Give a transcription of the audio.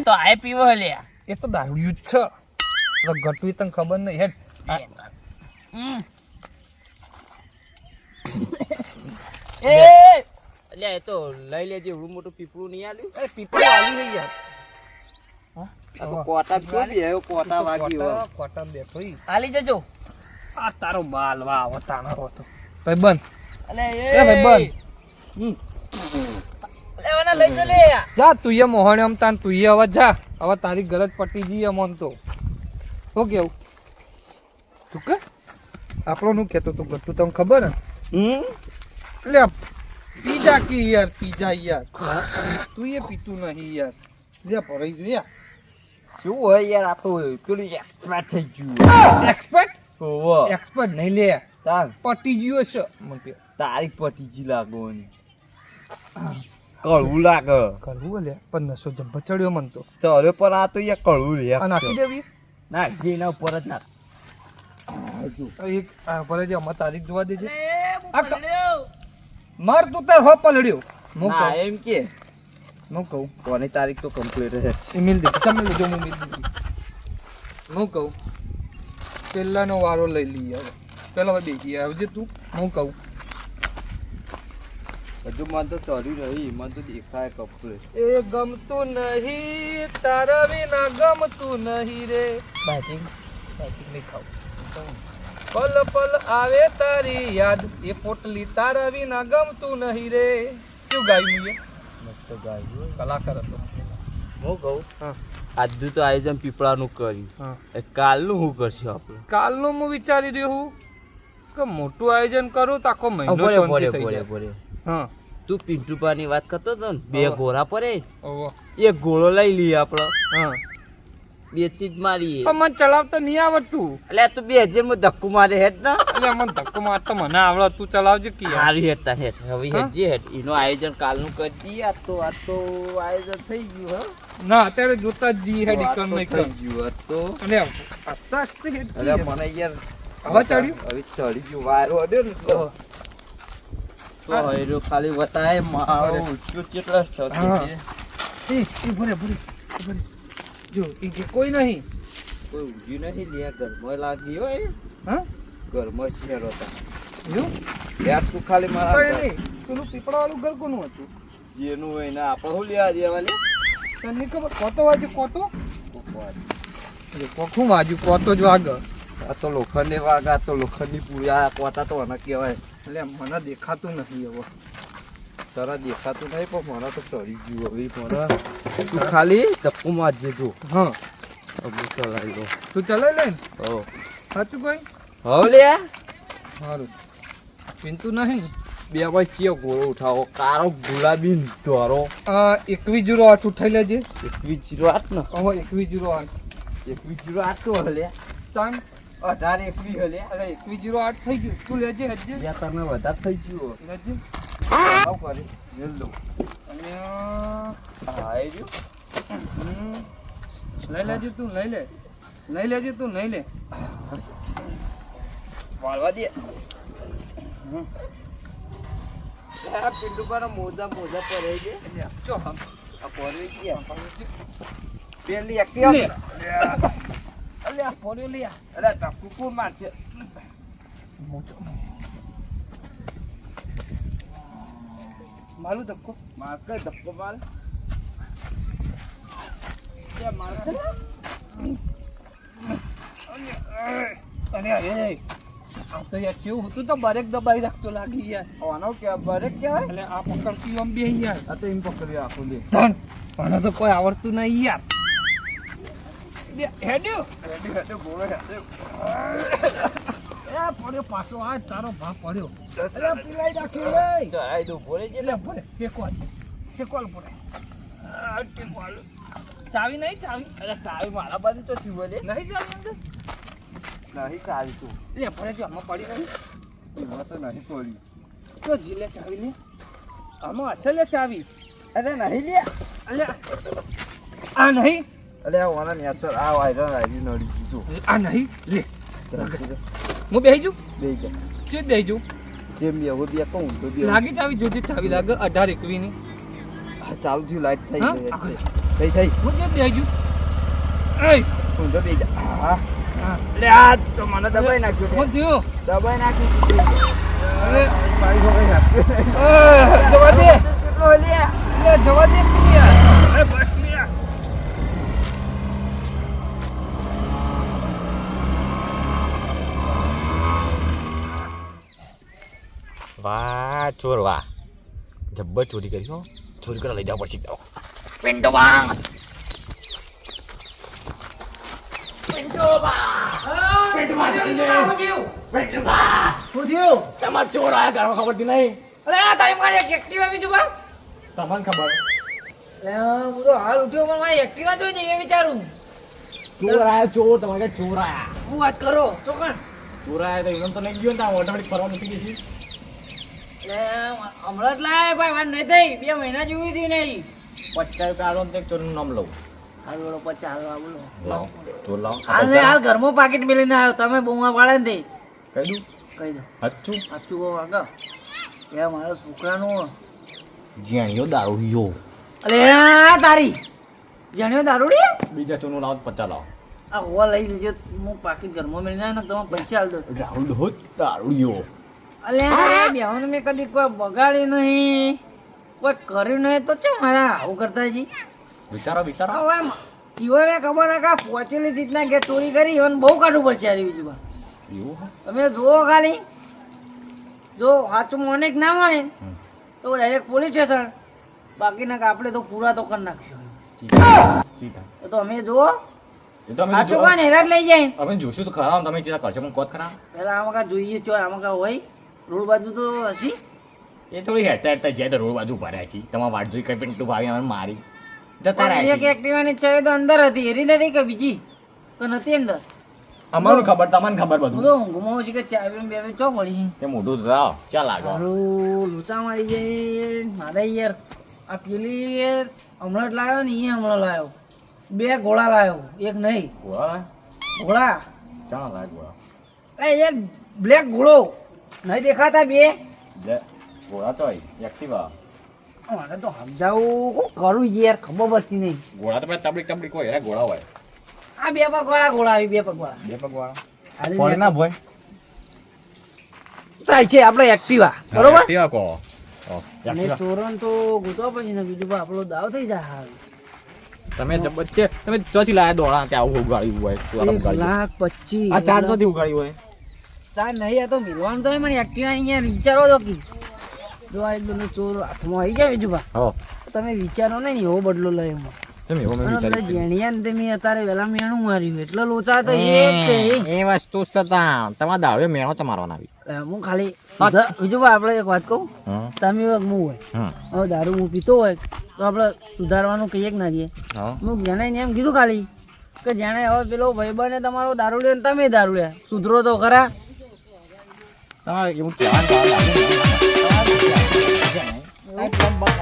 આ તો આય પીવો લ્યા એ તો દારૂડિયું જ છે. હવે ગટવી તને ખબર નહીં. હેડ. એ! અલ્યા એ તો લઈ લેજે. એવડું મોટું પીપળું નહીં આલ્યું. એ પીપળો આવી છે યાર. આ તો કોટા જો બી આવ્યો કોટા વાગી હોય. કોટા કોટા બેઠો આલી જજો. આ તારો બાલ વાહ વતાણો હતો ભાઈ બંધ. અલે એ ભાઈ બંધ. અલે લઈ જો જા તુંય એ મોહણે આમ તાન હવે જા. હવે તારી ગરજ પટી જઈએ અમન તો. શું કેવું તું કે? આપણો નું કહેતો તું ગટ્ટુ તમને ખબર ને હમ? લે પીજા કી યાર પીજા યાર. તું એ પીતું નહીં યાર. લે ભરાઈ જો યાર શું હોય યાર આ તો પેલું એક્સપર્ટ થઈ ગયું એક્સપર્ટ ઓવો એક્સપર્ટ નહીં લે. તાર પટી ગયો છે મને તારીખ પટીજી લાગવાની. કળવું લાગે કળવું લે પણ નશો જબ્બર ચડ્યો મન તો ચડ્યો પણ આ તો યાર કળવું લે આ નાખી દેવી ના જેના ઉપર જ ના એક ભલે જે અમાર તારીખ જોવા દેજે માર તું તાર હો પલડ્યો હું ના કહું એમ કે હું કહું કોની તારીખ તો કમ્પ્લીટ છે ઈમેલ દે તમે લેજો હું ઈમેલ દે હું કહું પહેલાનો વારો લઈ લઈએ હવે પેલો હવે બેસી આવજે તું હું કહું હજુ મને તો ચોરી રહી મને તો દેખાય કપડે. એ ગમતું નહીં તારા વિના ગમતું નહીં રે. બેટિંગ બેટિંગ નહીં ખાવ. પલ પલ આવે તારી યાદ એ પોટલી તારા વિના ગમતું નહીં રે. શું ગાયું એ? મસ્ત ગાયું કલાકાર હતો. હું કહું? હા. આજનું તો આયોજન પીપળાનું કર્યું. એ કાલનું શું કરશું આપણે? કાલનું હું વિચારી રહ્યો હું. કે મોટું આયોજન કરું તો આખો મહિનો શાંતિ થઈ જાય. બોલે હા. તું પિન્ટુપાની વાત કરતો તો ને બે. ઘોડા પડે. એક ગોળો લઈ લઈએ આપણો હા. બે ચીજ મારીએ. પણ મને ચલાવતા નહીં આવડતું. એટલે તું બે હજારમાં ધક્કો મારે હેડ ના. એટલે મને ધક્કો મારતો મને આવડે તું ચલાવજે કે સારી હેડ તાર હેડ. હવે? હેડ જે હેડ. એનું આયોજન કાલનું કરી દઈએ. આ તો આ તો આયોજન થઈ ગયું હા. ના અત્યારે જોતા જ જી હેડ આ તો ઇકન થઈ ગયું આ તો. અને આસ્તે આસ્તે હેડ અરે મને યાર હવે ચડ્યું? હવે ચડી ગયું. વાયરો અડ્યો ને તો. તો ખાલી બતાય મારો ઉચ્ચો કેટલા હા. છે એ એ ભરે ભરે ભરે. જો એ કે કોઈ નહીં. કોઈ ઊંઘ્યું નહીં લે ઘરમાં લાગી હોય. હા? ઘરમાં શેર હતા. જો યાર તું ખાલી મારા પેલું પીપળા વાળું ઘર કોનું હતું. જેનું હોય ને આપણે શું લેવા દેવા લે? તને ખબર? કોતો વાજુ કોતો? કોખું વાજુ કોતો જ વાગ આ તો લોખંડની વાઘ આ તો લોખંડની પૂજા આ કોટા તો આના કહેવાય. એટલે મને દેખાતું નથી હવે તરા દેખાતું નહીં પણ મને તો ચડી ગયું હવે મને. તું ખાલી ધક્કો મારજે જો. હા. હવે ચલાવી દો તું ચલાવી લે હો સાચું ભાઈ હવે લે. સારું પિંતું નહીં બે ભાઈ ચિયો ઘોડો ઉઠાવો. કારો ગુલાબી ધોરો. એકવીસ જીરો આઠ ઉઠાઈ લેજે. એકવીસ જીરો આઠ ને? હવે એકવીસ જીરો આઠ. એકવીસ જીરો આઠ તો હલે. ત્રણ અઢાર એકવીસ હલે અરે એકવીસ જીરો આઠ થઈ ગયું. તું લેજે હજે. બે તમે વધારે થઈ ગયું લેજે. આવ કરી. મેલ દો અને હા આવી હમ, લઈ લેજે તું લઈ લે. લઈ લેજે તું નહીં લે. વાળવા દે. પિંડુ પર મોજા મોજા પડે છે ચો આ પડે ગયા પેલી લે. એક્ટિવ અલે આ પોર્યો લે આ. અરે ધક્કુ કોણ મારશે મારું ધક્કો માર કઈ ધક્કો માર કે માર કર અને એ આ તો યાર કેવું હતું તો બરેક દબાઈ રાખતો લાગી યાર આનો કે બરેક કહેવાય એટલે આ પકડતી આમ બે યાર આ તો એમ પકડ્યો આખો લે ધન મને તો કોઈ આવડતું નહીં યાર લે, હેડ્યો? હેડે હેડે ગોળો હેડે એ પડ્યો પાછો આ તારો ભા પડ્યો. અરે પીલાઈ નાખી લે ચડાઈ દો બોલે છે એટલે ભલે ટેકોલ ટેકોલ પડે આ ટેકોલ ચાવી નહીં ચાવી? અરે ચાવી મારા બાજુ તો થયું લે નહીં ચાવી નહીં ચાવી તું. લે ભલે જો આમાં પડી નહીં એમાં તો નહીં પડી. તો જીલે ચાવી લે. આમાં અસલે ચાવી. અરે નહીં લે. અલે આ નહીં? અરે આ વાના નેચર આ વાયરલ આવી નડી દીધું આ નહીં લે હું બેહી જઉં બે જા ચેત બેહી જઉં જેમ બે હવે બે કહું તો બે લાગી ચાવી જોજે ચાવી લાગે અઢાર એકવી ની ચાલુ થયું લાઈટ થઈ હા? ગઈ થઈ થઈ હું જે દે ગયું એય ઊંધો બેસી જા હા હા. એટલે આ તો મને દબાઈ નાખ્યું હું થયું દબાઈ નાખ્યું અરે મારી નાખ્યું જવા દે કેટલો લે લે જવા દે તું વાહ ચોર વાહ. જબ્બર ચોરી કરી હો. ચોરી કરવા લઈ જવા પડશે તો પિન્ટો તમાર ચોર આયા ઘરમાં ખબર હતી નહીં? અરે આ તારી મારી એક એક્ટિવા બીજું બા તમને ખબર. અરે હું તો હાલ ઉઠ્યો પણ મારી એક્ટિવા જોઈ ને એ વિચારું. ચોર આયા ચોર. તમારે ચોર આયા. હું વાત કરો? તો કણ ચોર આયા તો એમ તો નહીં ગયો ને ઓટોમેટિક ફરવા નથી ગઈ હમણાં જ લાય ભાઈ વાત નહીં થઈ. બે મહિના જેવી હતી નહીં પચાસ રૂપિયા આલો ને ચોરનું નામ લઉં. હાલ બોલો પચાસ હાલ બોલો. લાવ લાવ. હાલ હાલ ઘરમાં પાકીટ મેલીને આવ્યો. તમે બહુમાં પાડે ને તે. કહી દઉં? કહી દો હચ્ચું સાચું કહો આગળ. એ મારા છોકરાનું જ્યાણીઓ દારૂ અરે તારી. જાણ્યો દારૂડી બીજા ચોરનું લાવ પચાસ લાવ. આ હોવા લઈ લેજો. હું પાકીટ ઘરમાં મેળીને આવ્યો ને તમે પૈસા હાલ દો રાહુલ દારૂડિયો અલ્યા બેહોને મેં કદી કોઈ બગાડ્યું નહીં. કોઈ કર્યું નહીં તો ચો મારા આવું કરતા જી? બિચારા બિચારા હવે ઈવોને ખબર ના કા પહોંચેલી રીતના કે ચોરી કરી ઈવોને બહુ કાઢવું પડશે આ બીજું. તમે જુઓ ખાલી. જો સાચું મને ના મળે તો ડાયરેક્ટ પોલીસ સ્ટેશન બાકીના આપણે તો પૂરા તો કરી નાખશું. તો અમે જુઓ સાચું કોણ હેરાટ લઈ જાય? અમે જોશું તો ખરા તમે ચિંતા કરશો પણ કોત ખરા? પેલા આમાં કા જોઈએ છો આમાં કા હોય? રોડ બાજુ તો હશી? એ થોડી હેઠતા હેઠતા જાય તો રોડ બાજુ ભર્યા છે તમારે વાટ જોઈ કઈ પેટલું ભાગે અમે મારી. જતા રહ્યા એક એક્ટિવાની ચાવી તો અંદર હતી. એરી નથી કે બીજી? તો નથી અંદર? અમારું ખબર તમને ખબર બધું. તો ઊંઘમાં છું કે ચાવી બે બે ચો પડી તે મોઢું ચાલ આગળ મારું લૂચા મારી જાય. મારે યાર આ પેલી હમણાં જ લાવ્યો ને એ હમણાં લાવ્યો બે ગોળા લાવ્યો એક નહીં. ગોળા? ગોળા. ચાલ લાગ ગોળા. એ યાર બ્લેક ઘોડો નહીં દેખાતા બે? ઘોડા તો એક્ટિવા મને તો સમજાવું કોક કરું યાર ખબર પડતી નહીં. ઘોડા તો પેલા તબડીક તબડીક હોય હેરા ઘોડા હોય. આ બે પગવાળા ઘોડા આવી બે પગવાળા. બે પગ વાળા કોણ ના ભોય? થાય છે આપણે એક્ટિવા બરોબર? એક્ટિવા કો. અને એક્ટિવા. તો ગોતવા પછી ને બીજું આપણો દાવ થઈ જાય હાલ. તમે જબરજસ્ત તમે ચોથી લાયા દોડા ત્યાં આવું ઉગાડ્યું હોય. લાખ પચીસ આ ચાર તો ઉગાડ્યું હોય. ચાર નહીં આ તો મિલવાનું તો મને એક્ટિવા અહીંયા વિચારો તો કી. જો આ એક બધું ચોર હાથમાં આવી ગયા બીજું બા. તમે વિચારો ને એવો બદલો લઈ એમાં. તમે એવો મેં અને પેલા વિચાર્યું જેણિયા ને તે મેં અત્યારે વેલા મેણું માર્યું. એટલો લોચા તો એ જ છે. એ વસ્તુ છતાં તમારા દાડે મેણો તો મારવાના હું ખાલી બીજું બા આપણે એક વાત કહું. તમે એક હોય. હવે દારૂ હું પીતો હોય તો આપણે સુધારવાનું કહીએ ના કહીએ? હું. જણાઈને એમ કીધું ખાલી કે જાણે હવે પેલો બને તમારો દારૂ લે તમે દારૂ લે સુધરો તો ખરા. તમારે એવું કહેવાનું તો આ લાગે ને. તમારે શું કહેવાનું? આ પ્લમ બમ